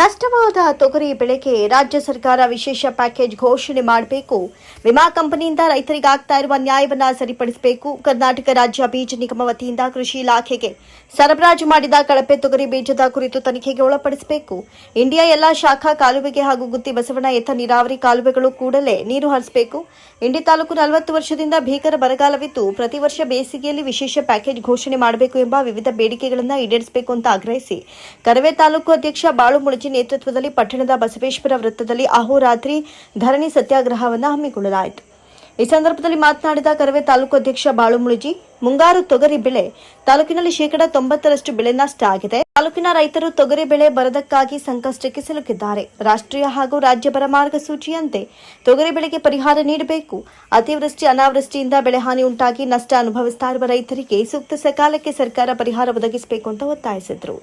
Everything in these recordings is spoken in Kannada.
ನಷ್ಟವಾದ ತೊಗರಿ ಬೆಳೆಗೆ ರಾಜ್ಯ ಸರ್ಕಾರ ವಿಶೇಷ ಪ್ಯಾಕೇಜ್ ಘೋಷಣೆ ಮಾಡಬೇಕು. ವಿಮಾ ಕಂಪನಿಯಿಂದ ರೈತರಿಗೆ ಆಗ್ತಾ ಇರುವ ನ್ಯಾಯವನ್ನ ಸರಿಪಡಿಸಬೇಕು. ಕರ್ನಾಟಕ ರಾಜ್ಯ ಬೀಜ ನಿಗಮ ವತಿಯಿಂದ ಕೃಷಿ ಇಲಾಖೆಗೆ ಸರಬರಾಜು ಮಾಡಿದ ಕಳಪೆ ತೊಗರಿ ಬೀಜದ ಕುರಿತು ತನಿಖೆಗೆ ಒಳಪಡಿಸಬೇಕು. ಇಂಡಿಯಾ ಎಲ್ಲಾ ಶಾಖಾ ಕಾಲುವೆಗೆ ಹಾಗೂ ಗುತ್ತಿ ಬಸವಣ್ಣ ಎತ್ತ ನೀರಾವರಿ ಕಾಲುವೆಗಳು ಕೂಡಲೇ ನೀರು ಹರಿಸಬೇಕು. ಇಂಡಿ ತಾಲೂಕು ನಲವತ್ತು ವರ್ಷದಿಂದ ಭೀಕರ ಬರಗಾಲವಿದ್ದು ಪ್ರತಿ ವರ್ಷ ಬೇಸಿಗೆಯಲ್ಲಿ ವಿಶೇಷ ಪ್ಯಾಕೇಜ್ ಘೋಷಣೆ ಮಾಡಬೇಕು ಎಂಬ ವಿವಿಧ ಬೇಡಿಕೆಗಳನ್ನು ಈಡೇರಿಸಬೇಕು ಅಂತ ಆಗ್ರಹಿಸಿ. ಕರವೇ ತಾಲೂಕು ಅಧ್ಯಕ್ಷ ಬಾಳು ಮುಳಜಿ ನೇತೃತ್ವದಲ್ಲಿ ಪಟ್ಟಣದ ಬಸವೇಶ್ವರ ವೃತ್ತದಲ್ಲಿ ಅಹೋರಾತ್ರಿ ಧರಣಿ ಸತ್ಯಾಗ್ರಹವನ್ನು ಹಮ್ಮಿಕೊಳ್ಳಲಾಯಿತು. ಈ ಸಂದರ್ಭದಲ್ಲಿ ಮಾತನಾಡಿದ ಕರವೇ ತಾಲೂಕು ಅಧ್ಯಕ್ಷ ಬಾಳು ಮುಳುಜಿ ಮುಂಗಾರು ತೊಗರಿ ಬೆಳೆ ತಾಲೂಕಿನಲ್ಲಿ ಶೇಕಡಾ ತೊಂಬತ್ತರಷ್ಟು ಬೆಳೆ ನಷ್ಟ ಆಗಿದೆ. ತಾಲೂಕಿನ ರೈತರು ತೊಗರಿ ಬೆಳೆ ಬರದಕ್ಕಾಗಿ ಸಂಕಷ್ಟಕ್ಕೆ ಸಿಲುಕಿದ್ದಾರೆ. ರಾಷ್ಟ್ರೀಯ ಹಾಗೂ ರಾಜ್ಯ ಬರ ಮಾರ್ಗಸೂಚಿಯಂತೆ ತೊಗರಿ ಬೆಳೆಗೆ ಪರಿಹಾರ ನೀಡಬೇಕು. ಅತಿವೃಷ್ಟಿ, ಅನಾವೃಷ್ಟಿಯಿಂದ ಬೆಳೆ ಹಾನಿ ಉಂಟಾಗಿ ನಷ್ಟ ಅನುಭವಿಸ್ತಾ ಇರುವ ರೈತರಿಗೆ ಸೂಕ್ತ ಸಕಾಲಕ್ಕೆ ಸರ್ಕಾರ ಪರಿಹಾರ ಒದಗಿಸಬೇಕು ಅಂತ ಒತ್ತಾಯಿಸಿದರು.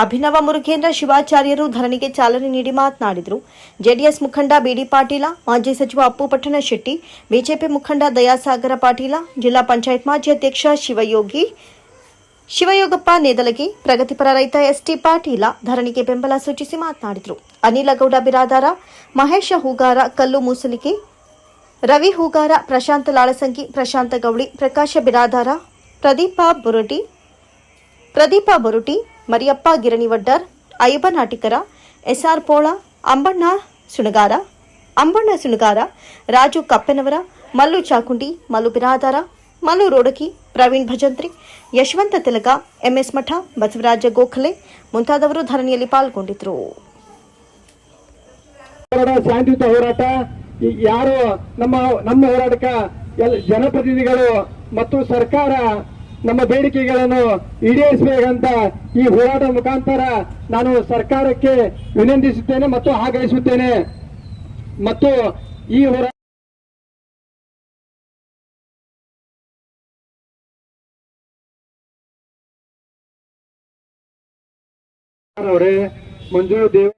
ಅಭಿನವ ಮುರುಘೇಂದ್ರ ಶಿವಾಚಾರ್ಯರು ಧರಣಿಗೆ ಚಾಲನೆ ನೀಡಿ ಮಾತನಾಡಿದರು. ಜೆಡಿಎಸ್ ಮುಖಂಡ ಬಿಡಿ ಪಾಟೀಲ, ಮಾಜಿ ಸಚಿವ ಅಪ್ಪು ಪಟ್ಟಣ ಶೆಟ್ಟಿ ಬಿಜೆಪಿ ಮುಖಂಡ ದಯಾಸಾಗರ ಪಾಟೀಲ, ಜಿಲ್ಲಾ ಪಂಚಾಯತ್ ಮಾಜಿ ಅಧ್ಯಕ್ಷ ಶಿವಯೋಗಿ, ಶಿವಯೋಗಪ್ಪ ನೇದಲಗಿ, ಪ್ರಗತಿಪರ ರೈತ ಎಸ್ಟಿ ಪಾಟೀಲ ಧರಣಿಗೆ ಬೆಂಬಲ ಸೂಚಿಸಿ ಮಾತನಾಡಿದರು. ಅನಿಲಗೌಡ Biradar, Mahesh Hugar, Kallu Musalige, Ravi Hugar, Prashant Lalasangi, Prashant Gouli, Prakash Biradar, Pradeep Buruti, Pradeep Boruti Mariyappa, Giranivaddar, Ayyappa Natikar, S R Pola, Ambanna Sunagar Ambanna Sunagar Raju Kappenavar, Mallu Chakundi, Mallu Biradar, Mallu Rodaki, Praveen Bhajantri, Yashwant Tilak, M S Math, Basavaraj Gokhale ಮುಂತಾದವರು ಧರಣಿಯಲ್ಲಿ ಪಾಲ್ಗೊಂಡಿದ್ದರು ಶಾಂತಿಯುತ ಹೋರಾಟ ಯಾರು ನಮ್ಮ ನಮ್ಮ ಹೋರಾಟಕ್ಕೆ ಜನಪ್ರತಿನಿಧಿಗಳು ಮತ್ತು ಸರ್ಕಾರ ನಮ್ಮ ಬೇಡಿಕೆಗಳನ್ನು ಈಡೇರಿಸಬೇಕಂತ ಈ ಹೋರಾಟ ಮುಖಾಂತರ ನಾನು ಸರ್ಕಾರಕ್ಕೆ ವಿನಂತಿಸುತ್ತೇನೆ ಮತ್ತು ಆಗ್ರಹಿಸುತ್ತೇನೆ. ಮತ್ತು ಈ ಹೋರಾಟ ಅವರೇ ಮಂಜು ದೇವ್